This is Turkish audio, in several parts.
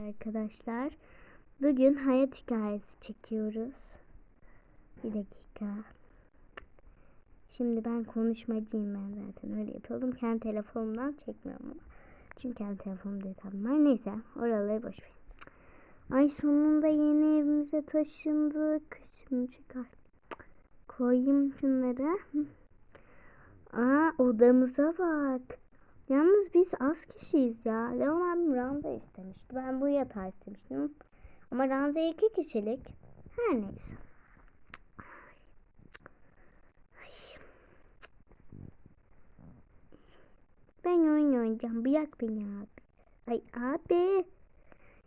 Arkadaşlar bugün hayat hikayesi çekiyoruz. Bir dakika. Şimdi ben konuşmacıyım ben zaten öyle yapıyordum. Kendi telefonumdan çekmiyorum ama. Çünkü kendi telefonumda hesabım var. Neyse oraları boş ver. Ay sonunda yeni evimize taşındık. Şimdi çıkar. Koyayım şunları. Aa odamıza bak. Yalnız biz az kişiyiz ya. Leon abim ranza istemişti. Ben bu yatağı istemiştim. Ama ranza iki kişilik. Her neyse. Ben oyun oynayacağım. Bırak beni abi. Ay abi.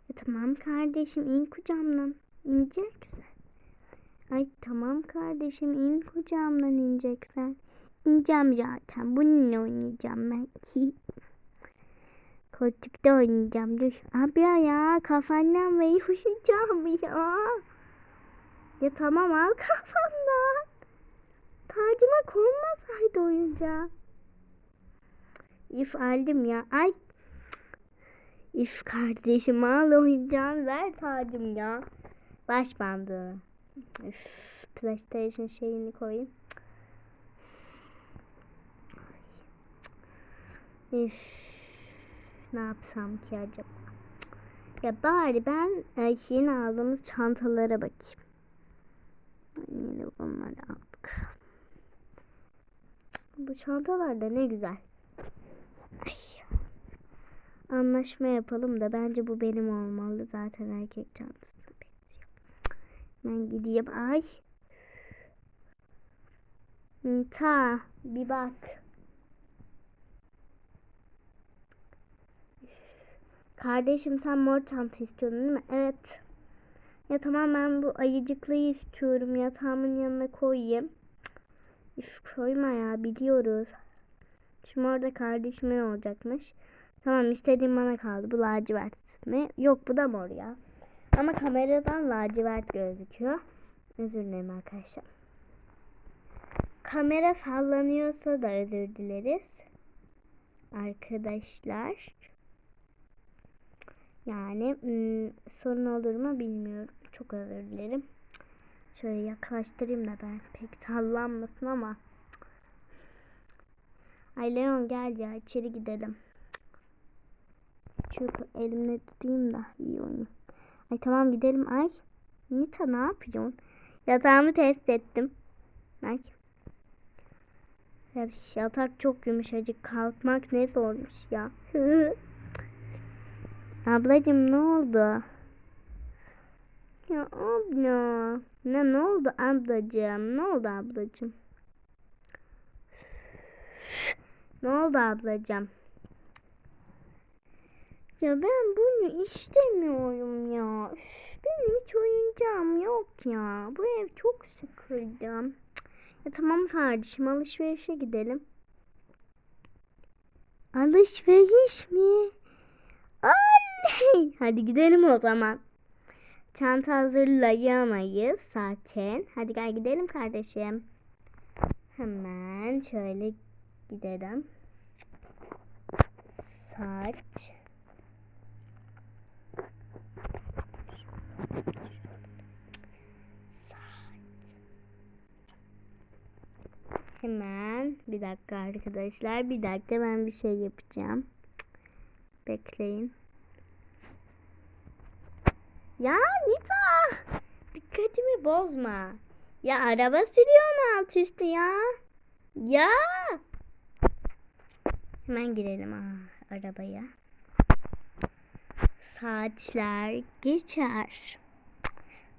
Ya tamam kardeşim in kucağımdan. İneceksin. Ay tamam kardeşim in kucağımdan ineceksen. İneceğim zaten. Bununla oynayacağım ben. Koltukta oynayacağım. Dur. Abi ya kafandan ve uyuyacağım ya. Ya tamam al kafamdan. Tacıma konmasaydı oyuncağı. İf aldım ya. Ay. İf kardeşim al oyuncağını ver tacım ya. Baş bandı. Üf, PlayStation şeyini koyayım. Üf, ne yapsam ki acaba? Ya bari ben e, yeni aldığımız çantalara bakayım. Yine bunları aldık. Bu çantalar da ne güzel. Ay. Anlaşma yapalım da bence bu benim olmalı. Zaten erkek çantasına benziyor. Ben gideyim. Ay. Ta bir bak. Kardeşim sen mor çanta istiyordun değil mi? Evet. Ya tamam ben bu ayıcıklıyı istiyorum. Yatağımın yanına koyayım. Üf koyma ya biliyoruz. Şimdi orada kardeşimin olacakmış. Tamam istediğim bana kaldı. Bu lacivert mi? Yok bu da mor ya. Ama kameradan lacivert gözüküyor. Özür dilerim arkadaşlar. Kamera sallanıyorsa da özür dileriz. Arkadaşlar. Yani ım, sorun olur mu bilmiyorum. Çok özür dilerim. Şöyle yaklaştırayım da ben pek sallanmasın ama. Ay Leon gel ya içeri gidelim. Şu elimle tutayım da iyi oynayayım. Ay tamam gidelim ay. Nita ne yapıyorsun? Yatağımı test ettim. Ay. Ya, yatak çok yumuşacık. Kalkmak ne zormuş ya. Ablacım ne oldu? Ya abla. Ne ne oldu ablacığım? Ne oldu ablacığım? Ne oldu ablacığım? Ya ben bunu istemiyorum ya. Benim hiç oyuncağım yok ya. Bu ev çok sıkıldım. Ya tamam kardeşim alışverişe gidelim. Alışveriş mi? Oley! Hadi gidelim o zaman. Çanta hazırlayamayız zaten. Hadi gel gidelim kardeşim. Hemen şöyle gidelim. Saç. Hemen bir dakika arkadaşlar. Bir dakika ben bir şey yapacağım. Bekleyin. Ya Nita! Dikkatimi bozma. Ya araba sürüyorsun alt üstü ya. Ya! Hemen girelim ah, arabaya. Saatler geçer.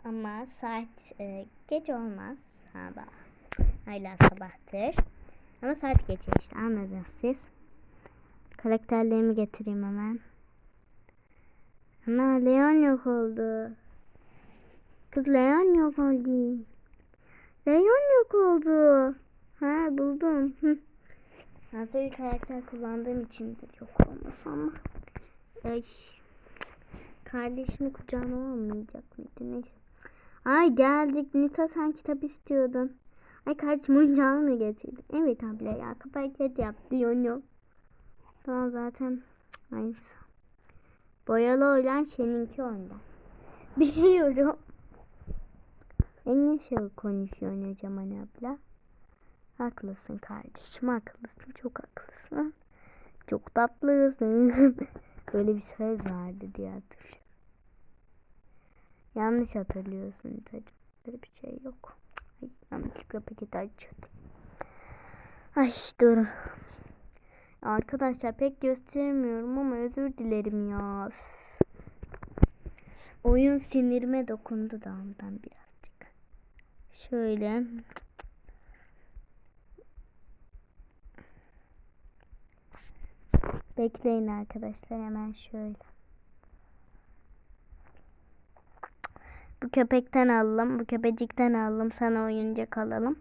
Ama saat e, geç olmaz. Sabah. Hala sabahtır. Ama saat geçiyor işte anladınız siz. Karakterlerimi getireyim hemen. Ana Leon yok oldu. Kız Leon yok oldu. Leon yok oldu. Ha buldum. Hı. Fazla bir karakter kullandığım içindir yok olması ama. Ay. Kardeşimi kucağına almayacak mıydı neyse. Ay geldik. Nita sen kitap istiyordun. Ay kardeşim oyuncağını mı getirdin? Evet abla ya. Kapağı kedi yaptı onu. Tamam zaten. Ay Boyalı olan seninki ondan. Biliyorum. En ne şey konuşuyorsun Cemal abla? Haklısın kardeşim haklısın çok haklısın. Çok tatlısın. Böyle bir söz vardı diye hatırlıyorum. Yanlış hatırlıyorsun İtacığım. Böyle bir şey yok. Ay, yanlışlıkla paketi açıyordum. Ay dur. Arkadaşlar pek gösteremiyorum ama özür dilerim ya. Oyun sinirime dokundu da ondan birazcık. Şöyle. Bekleyin arkadaşlar hemen şöyle. Bu köpekten alalım. Bu köpecikten alalım. Sana oyuncak alalım.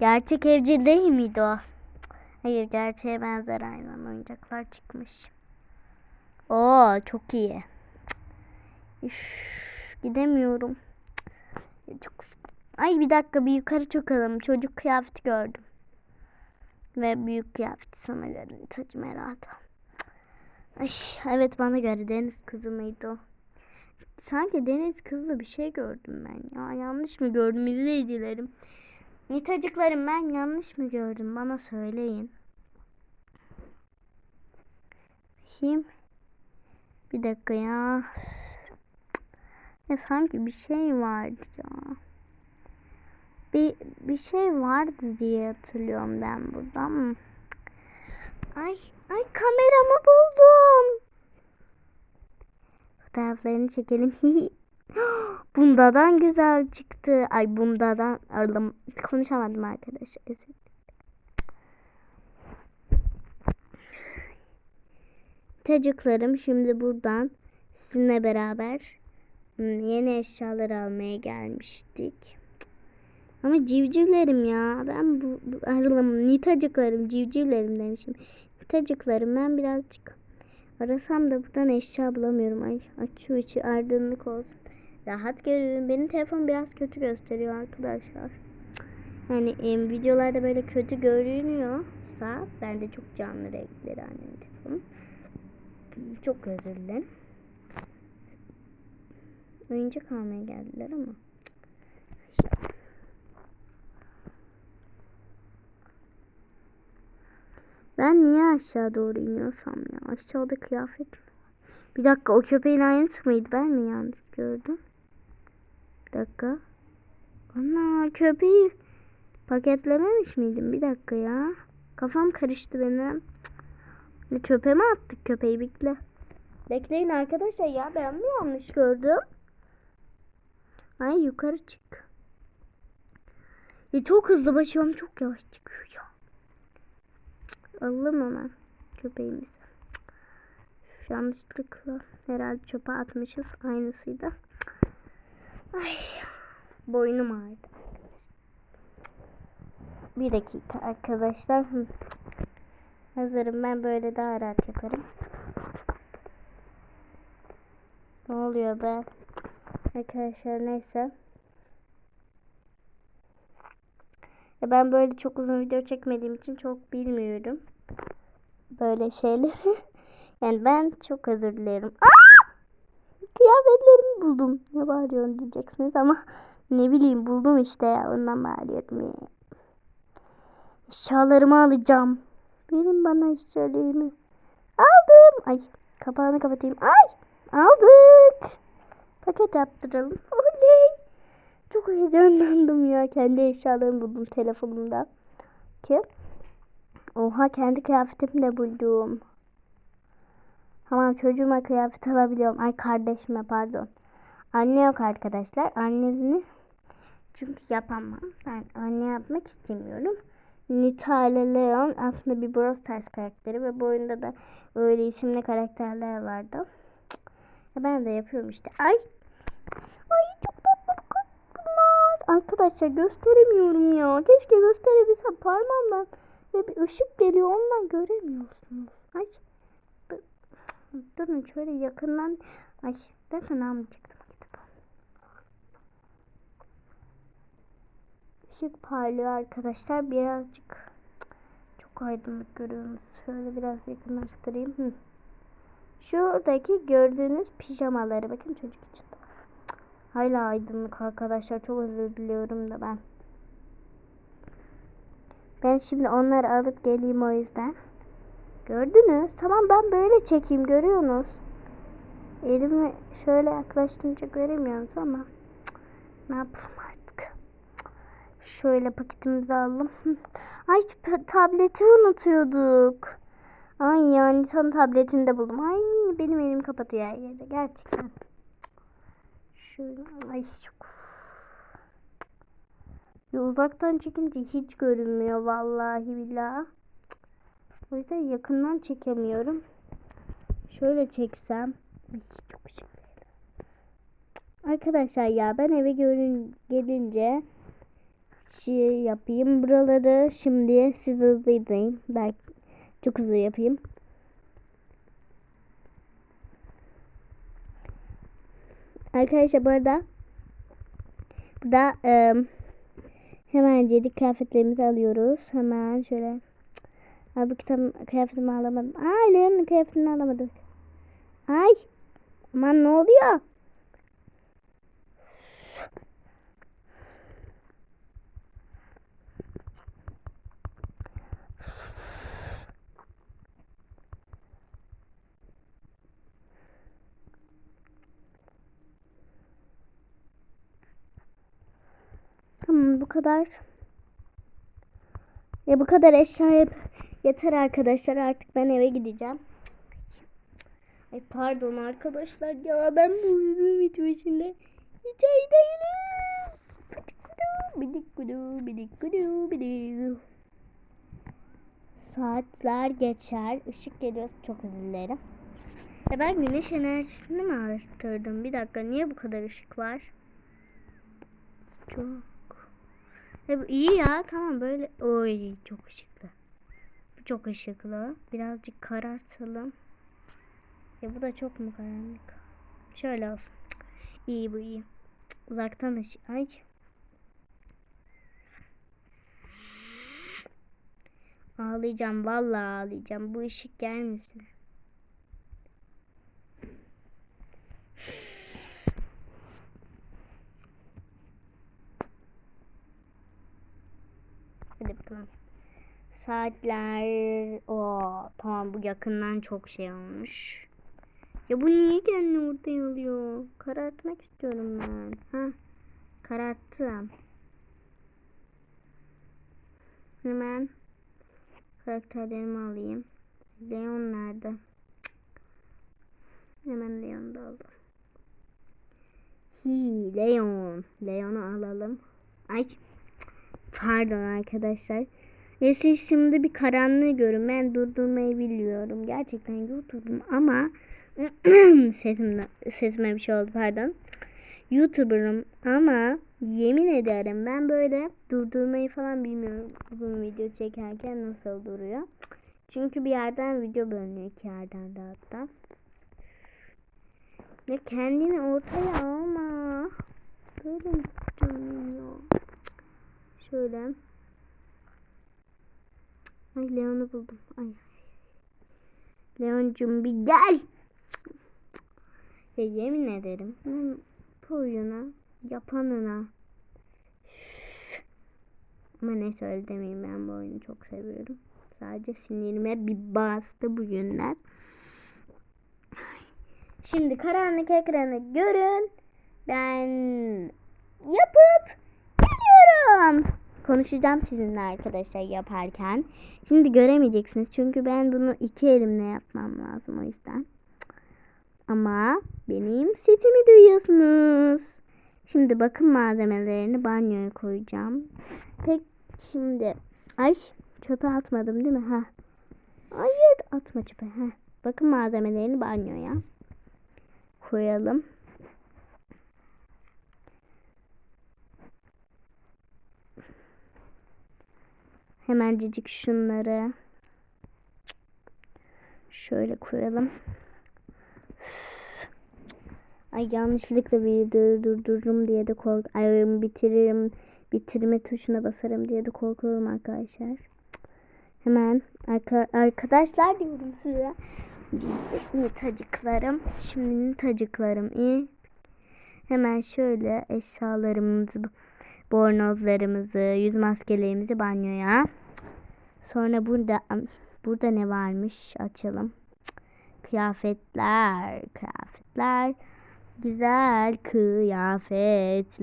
Gerçek evcil değil miydi o? Hayır gerçeğe benzer aynen oyuncaklar çıkmış. Oo çok iyi. Üf, gidemiyorum. Çok Ay bir dakika bir yukarı çıkalım. Çocuk kıyafeti gördüm. Ve büyük kıyafeti sana göre saçım herhalde. Ay evet bana göre deniz kızı mıydı o? Sanki deniz kızlı bir şey gördüm ben ya. Yanlış mı gördüm izleyicilerim? Nitacıklarım ben yanlış mı gördüm? Bana söyleyin. Bakayım. Bir dakika ya. Ya sanki bir şey vardı ya. Bir, bir şey vardı diye hatırlıyorum ben buradan. mı? Ay, ay kameramı buldum. Fotoğraflarını çekelim. Bundadan güzel çıktı. Ay bundadan aldım. Konuşamadım arkadaşlar. Çocuklarım şimdi buradan sizinle beraber hmm, yeni eşyalar almaya gelmiştik. Ama civcivlerim ya. Ben bu, bu arılam nitacıklarım civcivlerim demişim. Nitacıklarım ben birazcık arasam da buradan eşya bulamıyorum. Ay aç şu içi aydınlık olsun. Rahat görüyorum. Benim telefon biraz kötü gösteriyor arkadaşlar. Yani em, videolarda böyle kötü görünüyorsa ben de çok canlı renkleri annem telefonum. Çok özür dilerim. Oyuncak almaya geldiler ama. Ben niye aşağı doğru iniyorsam ya? Aşağıda kıyafet? Bir dakika o köpeğin aynısı mıydı? Ben mi yanlış gördüm? Bir dakika. Ana köpeği paketlememiş miydim? Bir dakika ya. Kafam karıştı benim. Ne çöpe mi attık köpeği bekle. Bekleyin arkadaşlar ya ben mi yanlış gördüm? Ay yukarı çık. Ya çok hızlı başım çok yavaş çıkıyor ya. Alalım hemen köpeğimizi. Yanlışlıkla herhalde çöpe atmışız aynısıydı. Ay boynum ağrıdı. Bir dakika arkadaşlar. Hazırım ben böyle daha rahat yaparım. Ne oluyor be? Arkadaşlar neyse. Ya ben böyle çok uzun video çekmediğim için çok bilmiyorum. Böyle şeyleri. yani ben çok özür dilerim. Aa! Kıyafetlerimi buldum. Ne bağırıyorsun diyeceksiniz ama ne bileyim buldum işte ya. Ondan bağırıyorum ya. Eşyalarımı alacağım. Verin bana eşyalarımı. Aldım. Ay kapağını kapatayım. Ay aldık. Paket yaptıralım. Oley. Çok heyecanlandım ya. Kendi eşyalarımı buldum telefonumda. Ki. Oha kendi kıyafetimi de buldum. Tamam çocuğuma kıyafet alabiliyorum. Ay kardeşime pardon. Anne yok arkadaşlar. Anneni çünkü yapamam. Ben anne yapmak istemiyorum. Nita ile Leon aslında bir Brawl Stars karakteri ve bu oyunda da öyle isimli karakterler vardı. Ben de yapıyorum işte. Ay. Ay çok tatlı bunlar. Arkadaşlar gösteremiyorum ya. Keşke gösterebilsem parmağımdan. Ve bir ışık geliyor ondan göremiyorsunuz. Ay. Dur- Durun şöyle yakından. Ay ben sana mı çıktım? Gidip. Işık parlıyor arkadaşlar. Birazcık çok aydınlık görüyorum. Şöyle biraz yakınlaştırayım. Hı. Şuradaki gördüğünüz pijamaları bakın çocuk için. Hala aydınlık arkadaşlar. Çok özür diliyorum da ben. Ben şimdi onları alıp geleyim o yüzden. Gördünüz. Tamam ben böyle çekeyim görüyorsunuz. Elimi şöyle yaklaştırınca göremiyorsunuz ama cık, ne yapalım artık. Şöyle paketimizi alalım. Ay tableti unutuyorduk. Ay yani son tabletini de buldum. Ay benim elim kapatıyor her yerde gerçekten. Şöyle ay çok. Ya uzaktan çekince hiç görünmüyor vallahi billahi. O yüzden yakından çekemiyorum. Şöyle çeksem. Çok. Arkadaşlar ya ben eve görün gelince şey yapayım buraları şimdi siz hızlı izleyin. Belki çok hızlı yapayım. Arkadaşlar bu arada burada ıı, hemen dedik kıyafetlerimizi alıyoruz. Hemen şöyle Ay bu kitap kıyafetimi alamadım. Ay Leon'un kıyafetini alamadım. Ay aman ne oluyor? Tamam bu kadar. Ya bu kadar eşya yap- yeter arkadaşlar artık ben eve gideceğim. Ay pardon arkadaşlar ya ben bu videonun bitmesinde hiç iyi değilim. Bidik gudu bidik gudu bidik. Saatler geçer. ışık geliyor. Çok özür dilerim. Ya ben güneş enerjisini mi arttırdım? Bir dakika niye bu kadar ışık var? Çok. E bu iyi ya tamam böyle. Oy çok ışıklı. Çok ışıklı. Birazcık karartalım. E bu da çok mu karanlık? Şöyle olsun. İyi bu iyi. Uzaktan ışık. Ay. Ağlayacağım vallahi ağlayacağım. Bu ışık gelmesin. Hadi bakalım. Saatler. O tamam bu yakından çok şey olmuş. Ya bu niye kendini ortaya alıyor? Karartmak istiyorum ben. Ha? Kararttım. Hemen karakterlerimi alayım. Leon nerede? Hemen Leon'u da aldım. Hi, Leon. Leon'u alalım. Ay. Pardon arkadaşlar. Ve şimdi bir karanlığı görün. Ben durdurmayı biliyorum. Gerçekten durdurdum ama sesimde, sesime bir şey oldu pardon. YouTuber'ım ama yemin ederim ben böyle durdurmayı falan bilmiyorum. Bu video çekerken nasıl duruyor. Çünkü bir yerden video bölünüyor iki yerden de hatta. Ya kendini ortaya alma. Böyle mi? Şöyle. Ay Leon'u buldum. Ay. Leon'cum bir gel. Ya yemin ederim. Bu oyunu yapanına. Ama neyse öyle demeyeyim ben bu oyunu çok seviyorum. Sadece sinirime bir bastı bu günler. Şimdi karanlık ekranı görün. Ben yapıp geliyorum. Konuşacağım sizinle arkadaşlar yaparken. Şimdi göremeyeceksiniz çünkü ben bunu iki elimle yapmam lazım o yüzden. Ama benim sesimi duyuyorsunuz. Şimdi bakım malzemelerini banyoya koyacağım. Pek şimdi ay çöpe atmadım değil mi? Ha. Hayır atma çöpe. Ha. Bakım malzemelerini banyoya koyalım. Hemencik şunları şöyle koyalım. Ay yanlışlıkla videoyu durdururum diye de kork ay, bitiririm bitirme tuşuna basarım diye de korkuyorum arkadaşlar. Hemen arka arkadaşlar diyorum size. Tacıklarım. Şimdi tacıklarım iyi. Hemen şöyle eşyalarımızı, bornozlarımızı, yüz maskelerimizi banyoya. Sonra burada burada ne varmış açalım. Kıyafetler, kıyafetler. Güzel kıyafetler.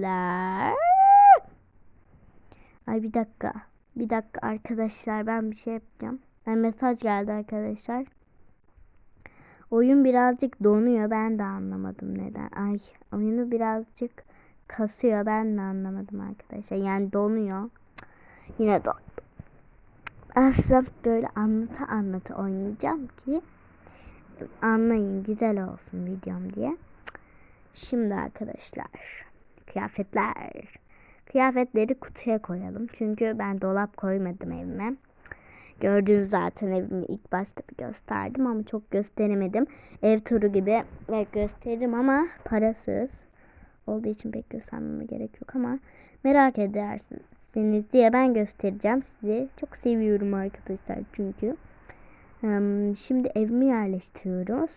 Ay bir dakika. Bir dakika arkadaşlar ben bir şey yapacağım. Ben mesaj geldi arkadaşlar. Oyun birazcık donuyor. Ben de anlamadım neden. Ay oyunu birazcık kasıyor. Ben de anlamadım arkadaşlar. Yani donuyor. Yine don. Aslında böyle anlata anlata oynayacağım ki anlayın güzel olsun videom diye. Şimdi arkadaşlar kıyafetler. Kıyafetleri kutuya koyalım. Çünkü ben dolap koymadım evime. Gördünüz zaten evimi ilk başta bir gösterdim ama çok gösteremedim. Ev turu gibi evet, gösteririm ama parasız olduğu için pek göstermeme gerek yok ama merak edersiniz diye ben göstereceğim sizi. Çok seviyorum arkadaşlar çünkü. Şimdi evimi yerleştiriyoruz.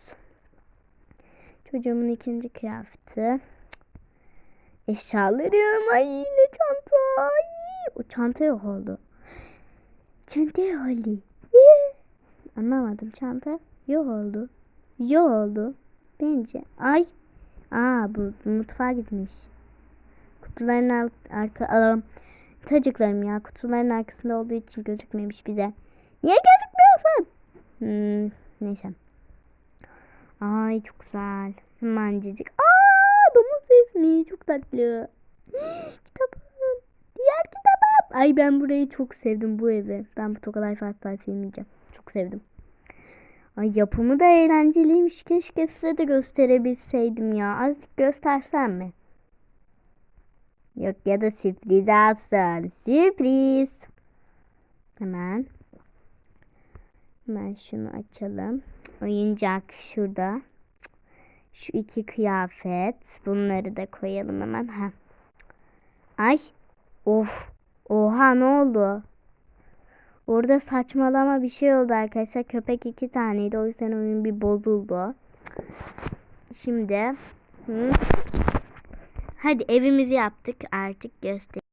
Çocuğumun ikinci kıyafeti. Eşyalarım. Ay ne çanta. Ay, o çanta yok oldu. Çanta yok oldu. Anlamadım çanta yok oldu. Yok oldu. Bence. Ay. Aa bu mutfağa gitmiş. Kutuların alt, arka alalım. Tacıklarım ya kutuların arkasında olduğu için gözükmemiş bize. Niye gözükmüyorsun? Hmm, neyse. Ay çok güzel. Hemencecik. Aa domuz resmi çok tatlı. Kitabım. Diğer kitabım. Ay ben burayı çok sevdim bu evi. Ben bu Tokalay Fatih sevmeyeceğim. Çok sevdim. Ay yapımı da eğlenceliymiş. Keşke size de gösterebilseydim ya. Azıcık göstersem mi? Yok ya da sürpriz alsın. Sürpriz. Hemen. Hemen şunu açalım. Oyuncak şurada. Şu iki kıyafet. Bunları da koyalım hemen. Ha. Ay. Of. Oha ne oldu? Orada saçmalama bir şey oldu arkadaşlar. Köpek iki taneydi. O yüzden oyun bir bozuldu. Şimdi. Hı. Hadi evimizi yaptık. Artık göster.